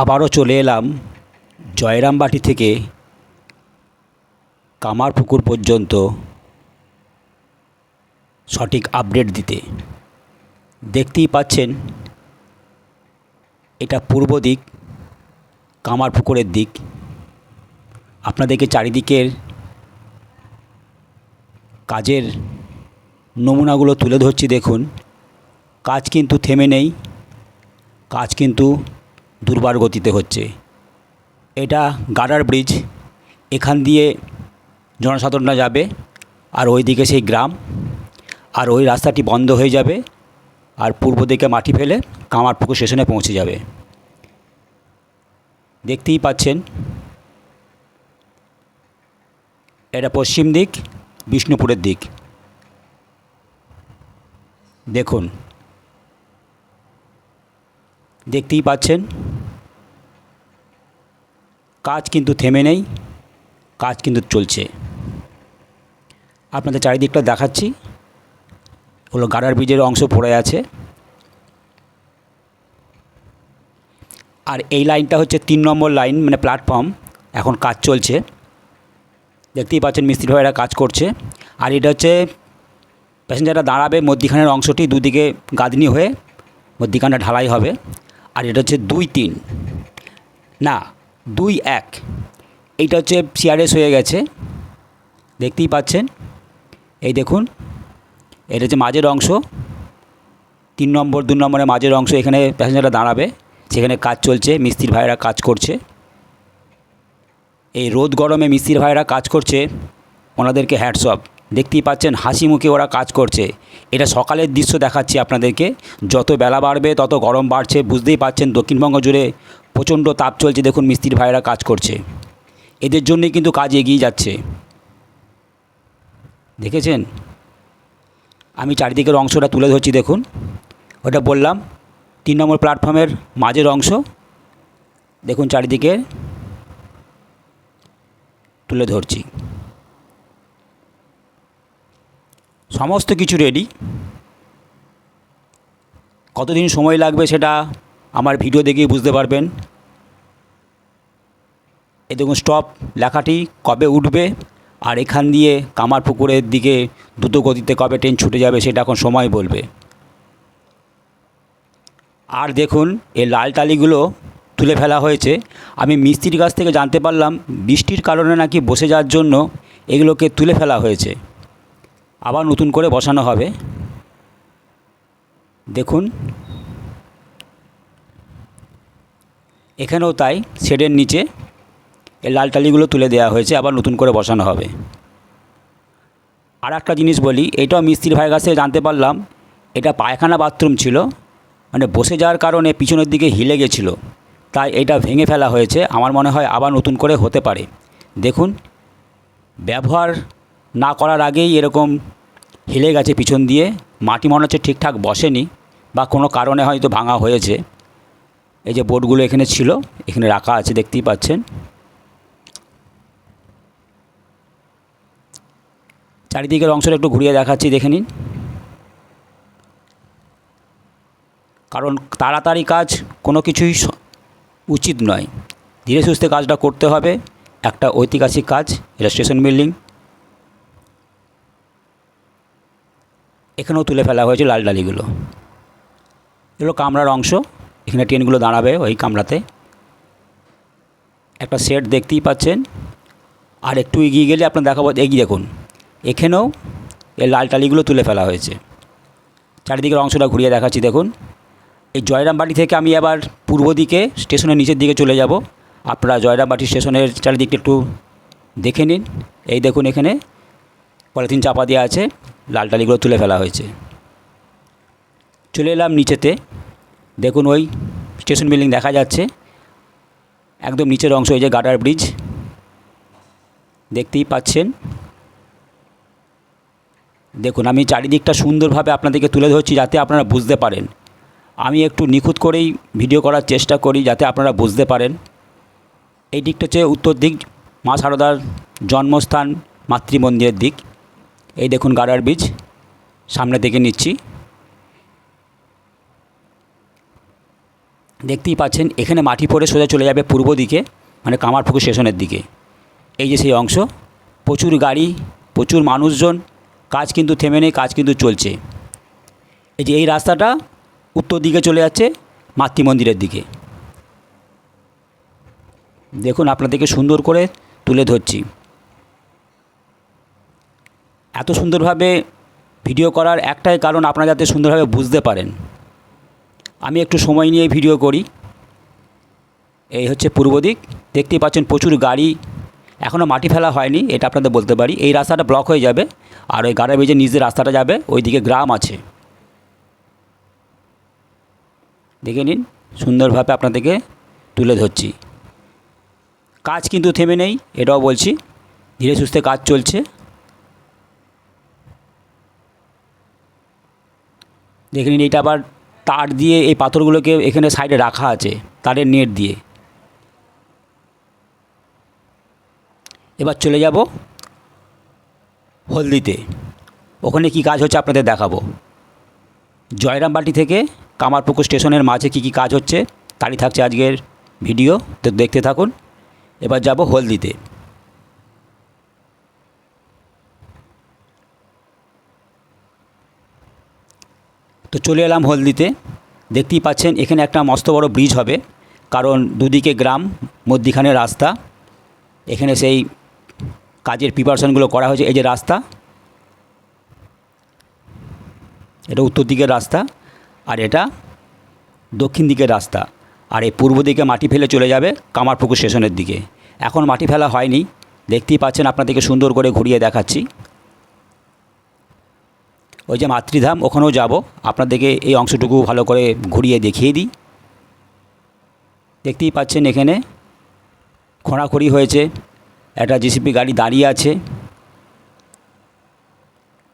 আবারও চলে এলাম জয়রামবাটি থেকে কামারপুকুর পর্যন্ত সঠিক আপডেট দিতে। দেখতেই পাচ্ছেন, এটা পূর্ব দিক, কামারপুকুরের দিক। আপনাদেরকে চারিদিকের কাজের নমুনাগুলো তুলে ধরছি, দেখুন। কাজ কিন্তু থেমে নেই, কাজ কিন্তু দুর্বার গতিতে হচ্ছে। এটা গার্ডার ব্রিজ, এখান দিয়ে জনসাধারণরা যাবে, আর ওই দিকে সেই গ্রাম, আর ওই রাস্তাটি বন্ধ হয়ে যাবে, আর পূর্ব দিকে মাটি ফেলে কামারপুকুর স্টেশনে পৌঁছে যাবে। দেখতেই পাচ্ছেন, এটা পশ্চিম দিক, বিষ্ণুপুরের দিক। দেখুন, দেখতেই পাচ্ছেন কাজ কিন্তু থেমে নেই, কাজ কিন্তু চলছে। আপনাদের চারিদিকটা দেখাচ্ছি। হলো গাড়ার ব্রিজের অংশ পড়ে আছে। আর এই লাইনটা হচ্ছে তিন নম্বর লাইন মানে প্ল্যাটফর্ম এখন কাজ চলছে। দেখতেই পাচ্ছেন মিস্ত্রি ভাইরা কাজ করছে। আর এটা হচ্ছে প্যাসেঞ্জাররা দাঁড়াবে মধ্যিখানের অংশটি দুদিকে গাঁদনি হয়ে, মধ্যিখানটা ঢালাই হবে। আর এটা হচ্ছে দুই তিন। না দুই এক। এইটা হচ্ছে সিআরএস হয়ে গেছে। দেখতেই পাচ্ছেন। এই দেখুন, এটা হচ্ছে মাঝের অংশ। তিন নম্বর, দু নম্বরের মাঝের অংশ, এখানে প্যাসেঞ্জাররা দাঁড়াবে সেখানে কাজ চলছে, মিস্ত্রির ভাইরা কাজ করছে। এই রোদ গরমে মিস্ত্রির ভাইরা কাজ করছে, ওনাদেরকে হ্যাটসঅপ দেখতেই পাচ্ছেন, হাসি মুখে ওরা কাজ করছে। এটা সকালের দৃশ্য দেখাচ্ছি আপনাদেরকে। যত বেলা বাড়বে, তত গরম বাড়ছে, বুঝতেই পাচ্ছেন, দক্ষিণবঙ্গ জুড়ে প্রচণ্ড তাপ চলছে। দেখুন, মিস্ত্রির ভাইরা কাজ করছে। এদের জন্যই কিন্তু কাজ এগিয়ে যাচ্ছে। দেখেছেন? আমি চারিদিকের অংশটা তুলে ধরছি, দেখুন। ওটা বললাম, তিন নম্বর প্ল্যাটফর্মের মাঝের অংশ। দেখুন, চারিদিকে তুলে ধরছি। সমস্ত কিছু রেডি কতদিন সময় লাগবে সেটা আমার ভিডিও দেখেই বুঝতে পারবেন। এই দেখুন স্টপ লেখাটি কবে উঠবে আর এখান দিয়ে কামার পুকুরের দিকে দ্রুত গতিতে কবে ট্রেন ছুটে যাবে সেটা এখন সময় বলবে। আর দেখুন এই লাল টালিগুলো তুলে ফেলা হয়েছে। আমি মিস্ত্রির কাছ থেকে জানতে পারলাম বৃষ্টির কারণে নাকি বসে যাওয়ার জন্য এগুলোকে তুলে ফেলা হয়েছে। আবার নতুন করে বসানো হবে। দেখুন। এখানেও তাই, শেডের নিচে এই লাল টালিগুলো তুলে দেওয়া হয়েছে, আবার নতুন করে বসানো হবে। আর একটা জিনিস বলি, এটাও মিস্ত্রি ভাইয়ের কাছে জানতে পারলাম, এটা পায়খানা বাথরুম ছিল মানে বসে যাওয়ার কারণে পিছনের দিকে হিলে গেছিল, তাই এটা ভেঙে ফেলা হয়েছে, আমার মনে হয় আবার নতুন করে হতে পারে। দেখুন, ব্যবহার না করার আগেই এরকম হেলে গেছে পিছন দিয়ে। মাটি মনে হচ্ছে ঠিকঠাক বসেনি বা কোনো কারণে হয়তো ভাঙা হয়েছে। এই যে বোর্ডগুলো এখানে ছিল, এখানে রাখা আছে, দেখতেই পাচ্ছেন। চারিদিকের অংশটা একটু ঘুরিয়ে দেখাচ্ছি, দেখে নিন। কারণ তাড়াতাড়ি কাজ কোনো কিছুই উচিত নয়। ধীরে সুস্থে কাজটা করতে হবে। একটা ঐতিহাসিক কাজ এটা স্টেশন বিল্ডিং এখানেও তুলে ফেলা হয়েছে লাল ডালিগুলো। এগুলো কামরার অংশ। এখানে ট্রেনগুলো দাঁড়াবে ওই কামরাতে একটা সেট দেখতেই পাচ্ছেন। আর একটু এগিয়ে গেলে আপনার দেখাবো, এগিয়ে দেখুন। এখানেও এই লাল টালিগুলো তুলে ফেলা হয়েছে। চারিদিকের অংশটা ঘুরিয়ে দেখাচ্ছি, দেখুন। এই জয়রামবাটি থেকে আমি আবার পূর্ব দিকে, স্টেশনের নিচের দিকে চলে যাব। আপনারা জয়রামবাটি স্টেশনের চারিদিকটা একটু দেখে নিন। এই দেখুন এখানে। পলিথিন চাপা দেওয়া আছে, লাল টালিগুলো তুলে ফেলা হয়েছে। চলে এলাম নিচেতে। দেখুন ওই স্টেশন বিল্ডিং দেখা যাচ্ছে। একদম নিচের অংশ, এই যে গার্ডার ব্রিজ। দেখতেই পাচ্ছেন। দেখুন, আমি চারিদিকটা সুন্দরভাবে আপনাদেরকে তুলে ধরছি যাতে আপনারা বুঝতে পারেন। আমি একটু নিখুঁত করেই ভিডিও করার চেষ্টা করি যাতে আপনারা বুঝতে পারেন। এই দিকটা হচ্ছে উত্তর দিক, মা সারদার জন্মস্থান, মাতৃমন্দিরের দিক। এই দেখুন গাড়ার বীজ, সামনে থেকে নিচ্ছি। দেখতেই পাচ্ছেন, এখানে মাটি পড়ে সোজা চলে যাবে পূর্ব দিকে মানে কামারপুকুর স্টেশনের দিকে। এই যে সেই অংশ, প্রচুর গাড়ি, প্রচুর মানুষজন, কাজ কিন্তু থেমে নেই, কাজ কিন্তু চলছে। এই যে এই রাস্তাটা উত্তর দিকে চলে যাচ্ছে, মাতৃ মন্দিরের দিকে। দেখুন, আপনাদেরকে সুন্দর করে তুলে ধরছি। এত সুন্দরভাবে ভিডিও করার একটাই কারণ আপনারা যাতে সুন্দরভাবে বুঝতে পারেন। আমি একটু সময় নিয়ে ভিডিও করি। এই হচ্ছে পূর্ব দিক। দেখতেই পাচ্ছেন প্রচুর গাড়ি এখনও মাটি ফেলা হয়নি, এটা আপনাদের বলতে পারি। এই রাস্তাটা ব্লক হয়ে যাবে আর ওই গাড়া বেজে নিচে রাস্তাটা যাবে, ওইদিকে গ্রাম আছে। দেখে নিন, সুন্দরভাবে আপনাদেরকে তুলে ধরছি। কাজ কিন্তু থেমে নেই, এটাও বলছি। ধীরে সুস্থে কাজ চলছে। দেখে নিন এইটা আবার তার দিয়ে এই পাথরগুলোকে এখানে সাইডে রাখা আছে, তারের নেট দিয়ে। এবার চলে যাব হলদিতে। ওখানে কি কাজ হচ্ছে আপনাদের দেখাবো। জয়রামবাটি থেকে কামারপুকুর স্টেশনের মাঝে কি কি কাজ হচ্ছে, তারই থাকছে আজকের ভিডিও, তো দেখতে থাকুন। এবার যাব হলদিতে। চলে এলাম হলদিতে। দেখতেই পাচ্ছেন, এখানে একটা মস্ত বড় ব্রিজ হবে। কারণ দুদিকে গ্রাম, মধ্যিখানে রাস্তা। এখানে সেই কাজের প্রিপারেশনগুলো করা হয়েছে, এই যে রাস্তা। এটা উত্তর দিকের রাস্তা আর এটা দক্ষিণ দিকের রাস্তা। আর এই পূর্ব দিকে মাটি ফেলে চলে যাবে কামারপুকুর স্টেশনের দিকে। এখন মাটি ফেলা হয়নি। দেখতেই পাচ্ছেন, আপনাদেরকে সুন্দর করে ঘুরিয়ে দেখাচ্ছি। ওই যে মাতৃধাম, ওখানেও যাব। আপনাদেরকে এই অংশটুকু ভালো করে ঘুরিয়ে দেখিয়ে দিই। দেখতেই পাচ্ছেন এখানে খোঁড়াখড়ি হয়েছে। একটা জিসিপি গাড়ি দাঁড়িয়ে আছে।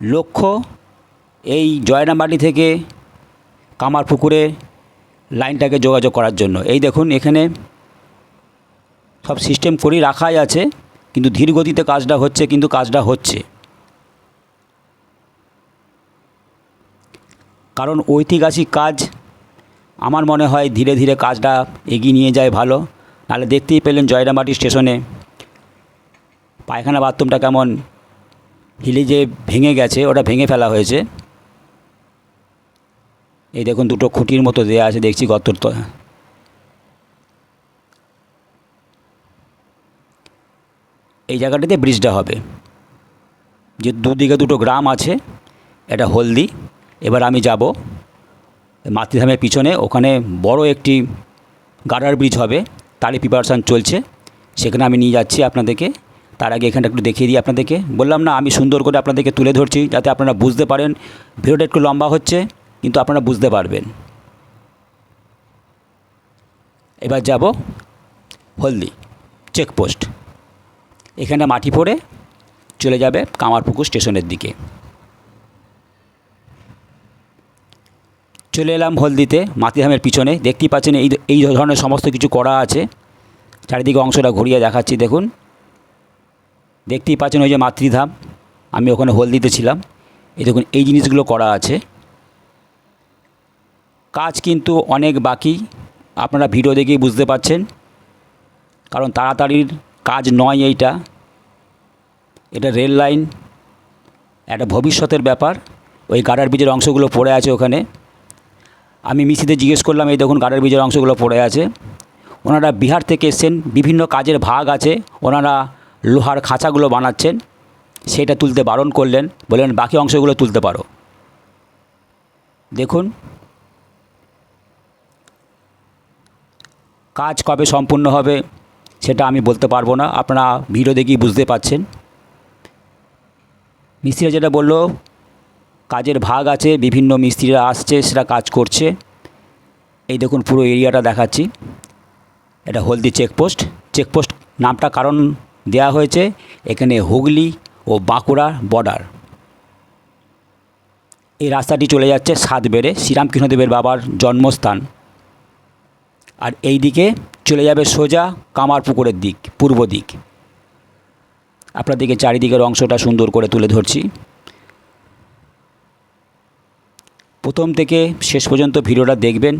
লক্ষ্য এই জয়রামবাটি থেকে কামারপুকুরে লাইনটাকে যোগাযোগ করার জন্য। এই দেখুন এখানে সব সিস্টেম করেই রাখাই আছে, কিন্তু ধীর গতিতে কাজটা হচ্ছে, কিন্তু কাজটা হচ্ছে। কারণ ঐতিহাসিক কাজ, আমার মনে হয় ধীরে ধীরে কাজটা এগিয়ে নিয়ে যায় ভালো। নাহলে দেখতেই পেলেন জয়রামবাটি স্টেশনে। পায়খানা বাথরুমটা কেমন? হিলে যে ভেঙে গেছে, ওটা ভেঙে ফেলা হয়েছে। এই দেখুন দুটো খুঁটির মতো দেয়া আছে, দেখছি গর্তর তো এই জায়গাটাতে ব্রিজটা হবে। যে দুদিকে দুটো গ্রাম আছে, এটা হলদি। এবার আমি যাব মাতৃধামের পিছনে। ওখানে বড় একটি গার্ডার ব্রিজ হবে, তারই প্রিপারেশান চলছে। সেখানে আমি নিয়ে যাচ্ছি আপনাদেরকে। তার আগে এখানটা একটু দেখিয়ে দিই আপনাদেরকে। বললাম না, আমি সুন্দর করে আপনাদেরকে তুলে ধরছি যাতে আপনারা বুঝতে পারেন। ভিডিওটা একটু লম্বা হচ্ছে, কিন্তু আপনারা বুঝতে পারবেন। এবার যাব হলদি চেকপোস্ট এখানে মাটি পড়ে চলে যাবে কামারপুকুর স্টেশনের দিকে। চলে এলাম হলদিতে মাতৃধামের পিছনে। দেখতেই পাচ্ছেন এই এই ধরনের সমস্ত কিছু করা আছে। চারিদিকে অংশটা ঘুরিয়ে দেখাচ্ছি, দেখুন। দেখতেই পাচ্ছেন ওই যে মাতৃধাম, আমি ওখানে হলদিতে ছিলাম। এই দেখুন, এই জিনিসগুলো করা আছে। কাজ কিন্তু অনেক বাকি, আপনারা ভিডিও দেখেই বুঝতে পাচ্ছেন। কারণ তাড়াতাড়ির কাজ নয় এইটা। এটা রেল লাইন একটা ভবিষ্যতের ব্যাপার। ওই গাডার ব্রিজের অংশগুলো পড়ে আছে ওখানে। আমি মিসিতে জিজ্ঞেস করলাম, এই দেখুন গাডার ব্রিজের অংশগুলো পড়ে আছে। ওনারা বিহার থেকে এসছেন, বিভিন্ন কাজের ভাগ আছে, ওনারা লোহার খাঁচাগুলো বানাচ্ছেন, সেটা তুলতে বারণ করলেন, বললেন, বাকি অংশগুলো তুলতে পারো। দেখুন, কাজ কবে সম্পূর্ণ হবে সেটা আমি বলতে পারব না, আপনারা ভিডিও দেখেই বুঝতে পাচ্ছেন মিস্ত্রিরা যেটা বলল কাজের ভাগ আছে, বিভিন্ন মিস্ত্রিরা আসছে সেটা কাজ করছে। এই দেখুন পুরো এরিয়াটা দেখাচ্ছি। এটা হলদি চেকপোস্ট। চেকপোস্ট নামটা কারণ দেয়া হয়েছে। এখানে হুগলি ও বাঁকুড়া বর্ডার। এই রাস্তাটি চলে যাচ্ছে সাতবেড়ে, শ্রীরামকৃষ্ণদেবের বাবার জন্মস্থান। আর এই দিকে চলে যাবে সোজা কামারপুকুরের দিক, পূর্ব দিক। আপনাদেরকে চারিদিকের অংশটা সুন্দর করে তুলে ধরছি। প্রথম থেকে শেষ পর্যন্ত ভিডিওটা দেখবেন।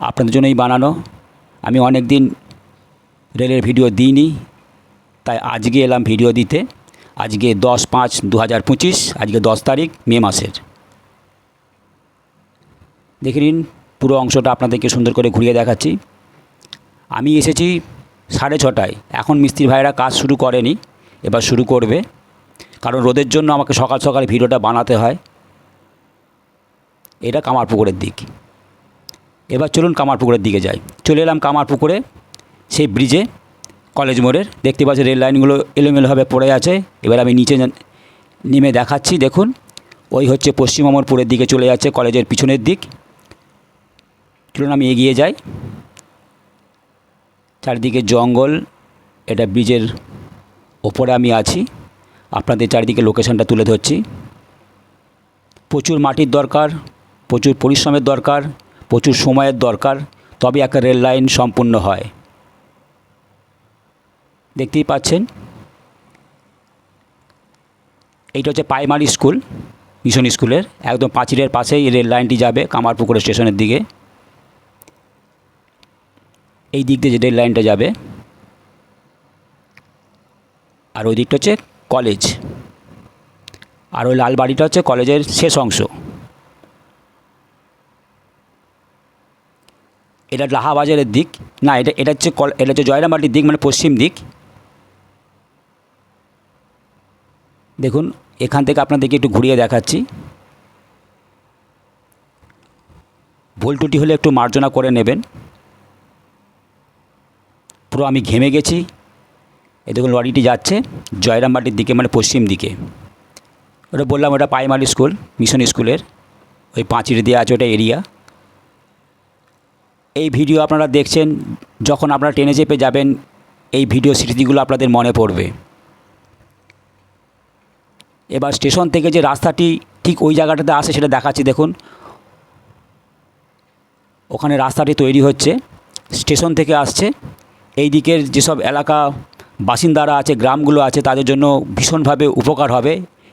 আপনাদের জন্যই বানানো। আমি অনেক দিন রেলের ভিডিও দিইনি, তাই আজকে এলাম ভিডিও দিতে। আজকে দশ পাঁচ দু হাজার পঁচিশ, আজকে দশ তারিখ, মে মাসের। দেখে নিন পুরো অংশটা আপনাদেরকে সুন্দর করে ঘুরিয়ে দেখাচ্ছি। আমি এসেছি সাড়ে ছটায়। এখন মিস্ত্রি ভাইরা কাজ শুরু করেনি, এবার শুরু করবে। কারণ রোদের জন্য আমাকে সকাল সকাল ভিডিওটা বানাতে হয়। এটা কামারপুকুরের দিক। এবার চলুন কামারপুকুরের দিকে যাই। চলে এলাম কামারপুকুরে সেই ব্রিজে কলেজ মোড়ের। দেখতে পাচ্ছি রেল লাইনগুলো এলোমেলোভাবে পড়ে আছে। এবার আমি নিচে নেমে দেখাচ্ছি, দেখুন। ওই হচ্ছে পশ্চিম অমরপুরের দিকে চলে যাচ্ছে কলেজের পিছনের দিক। চলুন আমি এগিয়ে যাই। চারিদিকে জঙ্গল, এটা ব্রিজের ওপরে আমি আছি। আপনাদের চারিদিকে লোকেশনটা তুলে ধরছি। প্রচুর মাটির দরকার। প্রচুর পরিশ্রমের দরকার, প্রচুর সময়ের দরকার তবে একটা রেল লাইন সম্পূর্ণ হয়। দেখতেই পাচ্ছেন? এইটা হচ্ছে প্রাইমারি স্কুল, মিশন স্কুলের, একদম পাঁচিলের পাশেই রেল লাইনটি যাবে কামারপুকুর স্টেশনের দিকে। এই দিক দিয়ে যে রেল লাইনটা যাবে, আর ওই দিকটা হচ্ছে কলেজ। আর ওই লাল বাড়িটা হচ্ছে কলেজের শেষ অংশ। এটা লাহাবাজারের দিক। না, এটা এটা হচ্ছে কল, এটা হচ্ছে জয়রামবাটির দিক মানে পশ্চিম দিক। দেখুন, এখান থেকে আপনাদেরকে একটু ঘুরিয়ে দেখাচ্ছি। ভুল ত্রুটি হলে একটু মার্জনা করে নেবেন। পুরো আমি ঘেমে গেছি। এই দেখুন, লরিটি যাচ্ছে জয়রামবাটির দিকে মানে পশ্চিম দিকে। ওটা বললাম, ওটা প্রাইমারি স্কুল, মিশন স্কুলের। ওই পাঁচির দিয়ে আছে, ওটা এরিয়া। এই ভিডিও আপনারা দেখছেন, যখন আপনারা ট্রেনে চেপে যাবেন, এই ভিডিও স্মৃতিগুলো আপনাদের মনে পড়বে। এবার স্টেশন থেকে যে রাস্তাটি ঠিক ওই জায়গাটাতে আসে সেটা দেখাচ্ছি, দেখুন। ওখানে রাস্তাটি তৈরি হচ্ছে, স্টেশন থেকে আসছে। এই দিকের যেসব এলাকা বাসিন্দারা আছে, গ্রামগুলো আছে, তাদের জন্য ভীষণভাবে উপকার হবে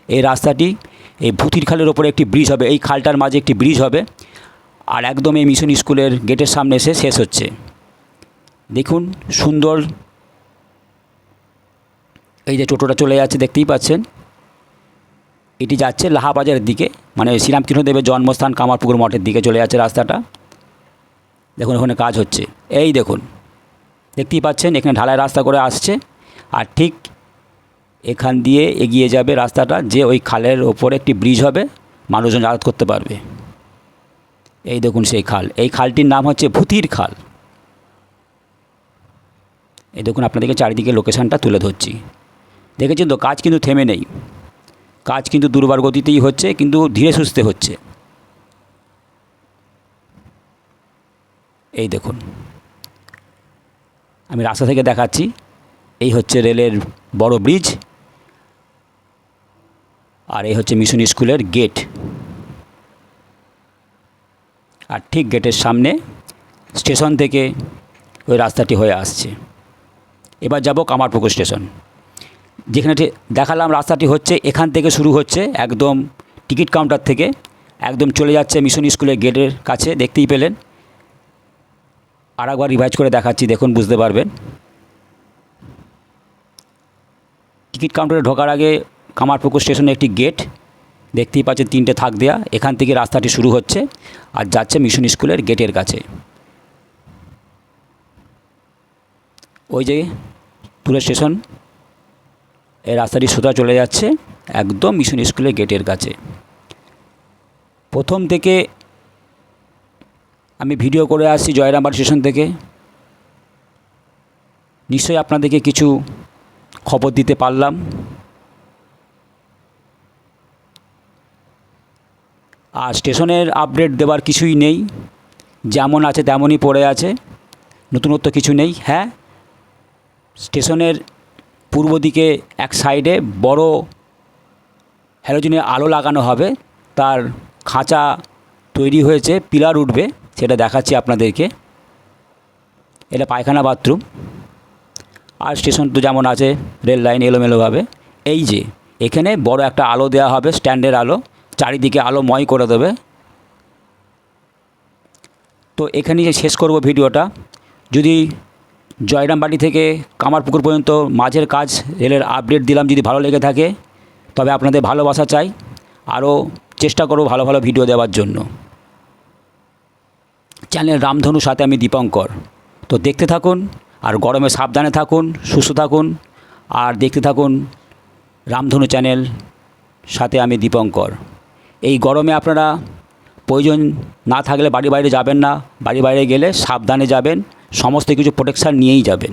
এই রাস্তাটি। এই ভূতির খালের ওপরে একটি ব্রিজ হবে, এই খালটার মাঝে একটি ব্রিজ হবে। আর একদম এই মিশন স্কুলের গেটের সামনে এসে শেষ হচ্ছে। দেখুন, সুন্দর এই যে টোটোটা চলে যাচ্ছে, দেখতেই পাচ্ছেন। এটি যাচ্ছে লাহাবাজারের দিকে মানে শ্রীরামকৃষ্ণদেবের জন্মস্থান কামারপুকুর মঠের দিকে চলে যাচ্ছে রাস্তাটা। দেখুন, ওখানে কাজ হচ্ছে। এই দেখুন, দেখতেই পাচ্ছেন, এখানে ঢালাই রাস্তা করে আসছে। আর ঠিক এখান দিয়ে এগিয়ে যাবে রাস্তাটা, যে ওই খালের ওপরে একটি ব্রিজ হবে, মানুষজন যাতায়াত করতে পারবে। এই দেখুন সেই খাল। এই খালটির নাম হচ্ছে ভূতির খাল। এই দেখুন আপনাদেরকে চারিদিকে লোকেশানটা তুলে ধরছি। দেখেছেন তো, কাজ কিন্তু থেমে নেই। কাজ কিন্তু দুর্বার গতিতেই হচ্ছে, কিন্তু ধীরে সুস্থে হচ্ছে। এই দেখুন। আমি রাস্তা থেকে দেখাচ্ছি। এই হচ্ছে রেলের বড় ব্রিজ। আর এই হচ্ছে মিশন স্কুলের গেট। আর ঠিক গেটের সামনে স্টেশন থেকে ওই রাস্তাটি হয়ে আসছে। এবার যাব কামারপুকুর স্টেশন। যেখানে দেখালাম রাস্তাটি হচ্ছে, এখান থেকে শুরু হচ্ছে একদম টিকিট কাউন্টার থেকে একদম চলে যাচ্ছে মিশন স্কুলের গেটের কাছে, দেখতেই পেলেন। আর একবার রিভাইজ করে দেখাচ্ছি, দেখুন, বুঝতে পারবেন। টিকিট কাউন্টারে ঢোকার আগে কামারপুকুর স্টেশনে একটি গেট দেখতেই পাচ্ছেন তিনটে থাক দেয়া। এখান থেকে রাস্তাটি শুরু হচ্ছে আর যাচ্ছে মিশন স্কুলের গেটের কাছে। ওই যে পুরো স্টেশন এই রাস্তাটি সোজা চলে যাচ্ছে একদম মিশন স্কুলের গেটের কাছে। প্রথম থেকে আমি ভিডিও করে আসছি জয়রামবাটি স্টেশন থেকে। নিশ্চয়ই আপনাদেরকে কিছু খবর দিতে পারলাম। আর স্টেশনের আপডেট দেওয়ার কিছুই নেই। যেমন আছে তেমনই পড়ে আছে। নতুনত্ব কিছু নেই হ্যাঁ? স্টেশনের পূর্ব দিকে এক সাইডে বড় হ্যালোজেনের আলো লাগানো হবে। তার খাঁচা তৈরি হয়েছে, পিলার উঠবে, সেটা দেখাচ্ছি আপনাদেরকে। এটা পায়খানা বাথরুম আর স্টেশন তো যেমন আছে, রেল লাইন এলোমেলোভাবে। এই যে, এখানে বড় একটা আলো দেওয়া হবে স্ট্যান্ডের আলো। চারিদিকে আলোময় করে দেবে। তো এখানেই শেষ করব ভিডিওটা। যদি জয়রামবাটি থেকে কামারপুকুর পর্যন্ত মাঝের কাজ, রেলের আপডেট দিলাম যদি ভালো লেগে থাকে, তবে আপনাদের ভালোবাসা চাই। আরও চেষ্টা করব ভালো ভালো ভিডিও দেওয়ার জন্য। চ্যানেল রামধনু সাথে আমি দীপঙ্কর। তো দেখতে থাকুন আর গরমে সাবধানে থাকুন, সুস্থ থাকুন। আর দেখতে থাকুন রামধনু চ্যানেল সাথে আমি দীপঙ্কর। এই গরমে আপনারা প্রয়োজন না থাকলে বাড়ি বাইরে যাবেন না বাড়ি বাইরে গেলে সাবধানে যাবেন, সমস্ত কিছু প্রোটেকশান নিয়েই যাবেন।